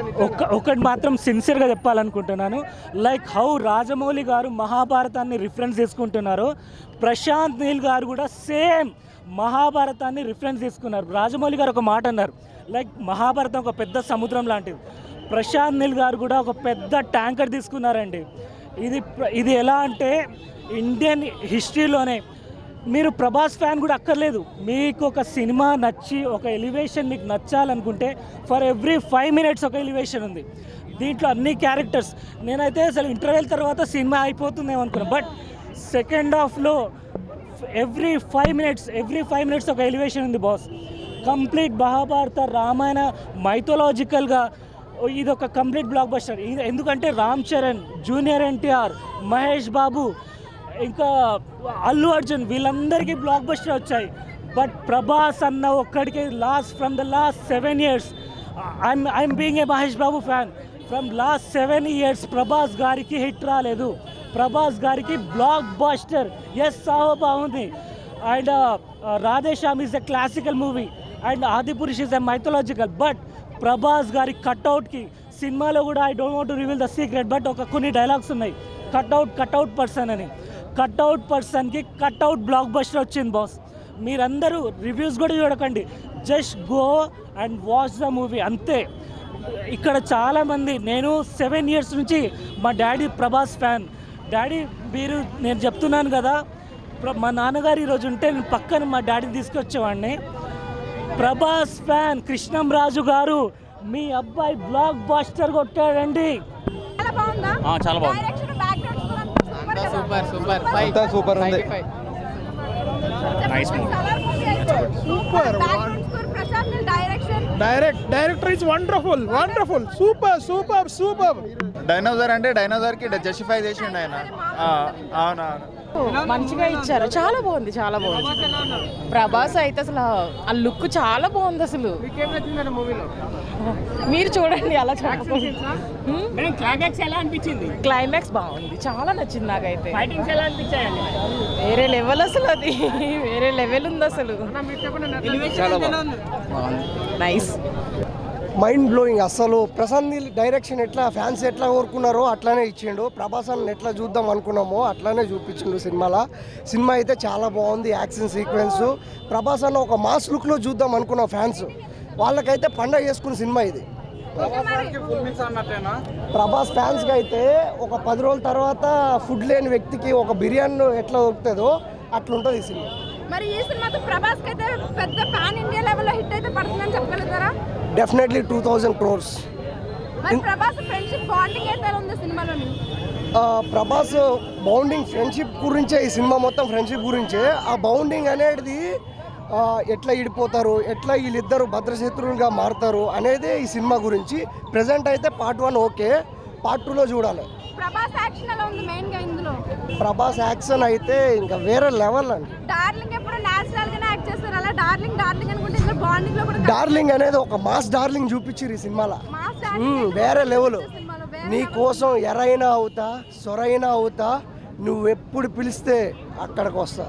ఒక ఒకటి మాత్రం సిన్సియర్గా చెప్పాలనుకుంటున్నాను. లైక్ హౌ రాజమౌళి గారు మహాభారతాన్ని రిఫరెన్స్ తీసుకుంటున్నారు ప్రశాంత్ నీల్ గారు కూడా సేమ్ మహాభారతాన్ని రిఫరెన్స్ తీసుకున్నారు రాజమౌళి గారు ఒక మాట అన్నారు. లైక్ మహాభారతం ఒక పెద్ద సముద్రం లాంటిది. ప్రశాంత్ నీల్ గారు కూడా ఒక పెద్ద ట్యాంకర్ తీసుకున్నారండి. ఇది ప్ర- ఇది ఎలా అంటే ఇండియన్ హిస్టరీలోనే మీరు ప్రభాస్ ఫ్యాన్ కూడా అక్కర్లేదు. మీకు ఒక సినిమా నచ్చి ఒక ఎలివేషన్ మీకు నచ్చాలనుకుంటే ఫర్ ఎవ్రీ ఫైవ్ మినిట్స్ ఒక ఎలివేషన్ ఉంది. దీంట్లో అన్ని క్యారెక్టర్స్ నేనైతే అసలు ఇంటర్వెల్ తర్వాత సినిమా అయిపోతుందేమో అనుకున్నా. బట్ సెకండ్ హాఫ్లో every five minutes every five minutes ఒక ఎలివేషన్ ఉంది బాస్ కంప్లీట్ మహాభారత రామాయణ మైథలాజికల్గా ఇది ఒక కంప్లీట్ బ్లాక్ బస్టర్ ఇది ఎందుకంటే రామ్ చరణ్ జూనియర్ ఎన్టీఆర్ మహేష్ బాబు ఇంకా అల్లు అర్జున్ వీళ్ళందరికీ బ్లాక్ బస్టర్ వచ్చాయి. బట్ ప్రభాస్ అన్న ఒక్కడికి last from the last seven years I'm I'm being a Mahesh Babu fan from last seven years Prabhas గారికి హిట్ రాలేదు. ప్రభాస్ గారికి బ్లాక్ బాస్టర్ ఎస్ సాహో బాగుంది. And Radhe Shyam is a classical movie and Adipurush is a mythological but Prabhas గారి కట్అవుట్కి సినిమాలో కూడా I don't want reveal the secret but ఒక కొన్ని డైలాగ్స్ ఉన్నాయి. కట్అవుట్ కట్అవుట్ పర్సన్ అని. కట్అవుట్ పర్సన్కి కట్అవుట్ బ్లాక్ బస్టర్ వచ్చింది బాస్. మీరందరూ రివ్యూస్ కూడా చూడకండి. Just go and watch the movie అంతే. ఇక్కడ చాలామంది నేను సెవెన్ ఇయర్స్ నుంచి మా డాడీ ప్రభాస్ ఫ్యాన్. డాడీ మీరు నేను చెప్తున్నాను కదా ప్ర- మా నాన్నగారు ఈరోజు ఉంటే నేను పక్కన మా డాడీని తీసుకొచ్చేవాడిని. ప్రభాస్ ఫ్యాన్ కృష్ణం రాజు గారు మీ అబ్బాయి బ్లాక్ బాస్టర్ కొట్టాడండి. చాలా బాగుందా? ఆ, చాలా బాగుంది. డైరెక్షన్ బ్యాక్గ్రౌండ్ స్కోర్ అంతా సూపర్? సూపర్ అంతా సూపర్ ఉంది. movie. Super direct director is wonderful wonderful super super super dinosaur అంటే డైనోసార్కి జస్టిఫై చేసిండు ఆయన. ఆ, అవునవును. మంచిగా ఇచ్చారు. చాలా బాగుంది చాలా బాగుంది. ప్రభాస్ అయితే అసలు ఆ లుక్ చాలా బాగుంది అసలు. మీరు చూడండి అలా చెప్పకండి క్లైమాక్స్ ఎలా అనిపించింది? క్లైమాక్స్ బాగుంది. చాలా నచ్చింది నాకైతే. ఫైటింగ్స్ ఎలా అనిపించాయండి? వేరే లెవెల్ అసలు అది. వేరే లెవెల్ ఉంది అసలు. నైస్ మైండ్ బ్లోయింగ్ అసలు ప్రశాంత్ నీల్ డైరెక్షన్ ఎట్లా ఫ్యాన్స్ ఎట్లా కోరుకున్నారో అట్లానే ఇచ్చిండు. ప్రభాస్ అన్న ఎట్లా చూద్దాం అనుకున్నామో అట్లానే చూపించిండు సినిమాలో. సినిమా అయితే చాలా బాగుంది యాక్షన్ సీక్వెన్స్. ప్రభాస్ అన్న ఒక మాస్ లుక్లో చూద్దాం అనుకున్న ఫ్యాన్స్. వాళ్ళకైతే పండగ చేసుకున్న సినిమా ఇది. ప్రభాస్ ఫ్యాన్స్కి అయితే ఒక పది రోజుల తర్వాత ఫుడ్ లేని వ్యక్తికి ఒక బిర్యానీ ఎట్లా దొరుకుతుందో అట్లుంటుంది ఈ సినిమా. మరి ఈ సినిమాతో ప్రభాస్కి అయితే పెద్ద పాన్ ఇండియా లెవెల్లో హిట్ అయితే పడుతుందని చెప్పగలుగుతారా? Definitely two thousand crores Prabhas bonding friendship గురించే ఈ సినిమా మొత్తం ఫ్రెండ్షిప్ గురించే. ఆ బౌండింగ్ అనేది ఎట్లా ఇడిపోతారు ఎట్లా వీళ్ళిద్దరు భద్రశత్రువులుగా మారుతారు అనేది ఈ సినిమా గురించి. ప్రజెంట్ అయితే పార్ట్ వన్ ఓకే పార్ట్ టూలో చూడాలి. ప్రభాస్ యాక్షన్ ప్రభాస్ అయితే ఇంకా వేరే లెవెల్ అండి. డార్లింగ్ ఎప్పుడు నేచురల్ గానే యాక్ట్ చేస్తారు. అలా డార్లింగ్ డార్లింగ్ అనుకుంటే డార్లింగ్ అనేది ఒక మాస్ డార్లింగ్ చూపించారు ఈ సినిమాలో. వేరే లెవెల్ నీ కోసం ఎరైనా అవుతా సొరైనా అవుతా నువ్వు ఎప్పుడు పిలిస్తే అక్కడికి వస్తా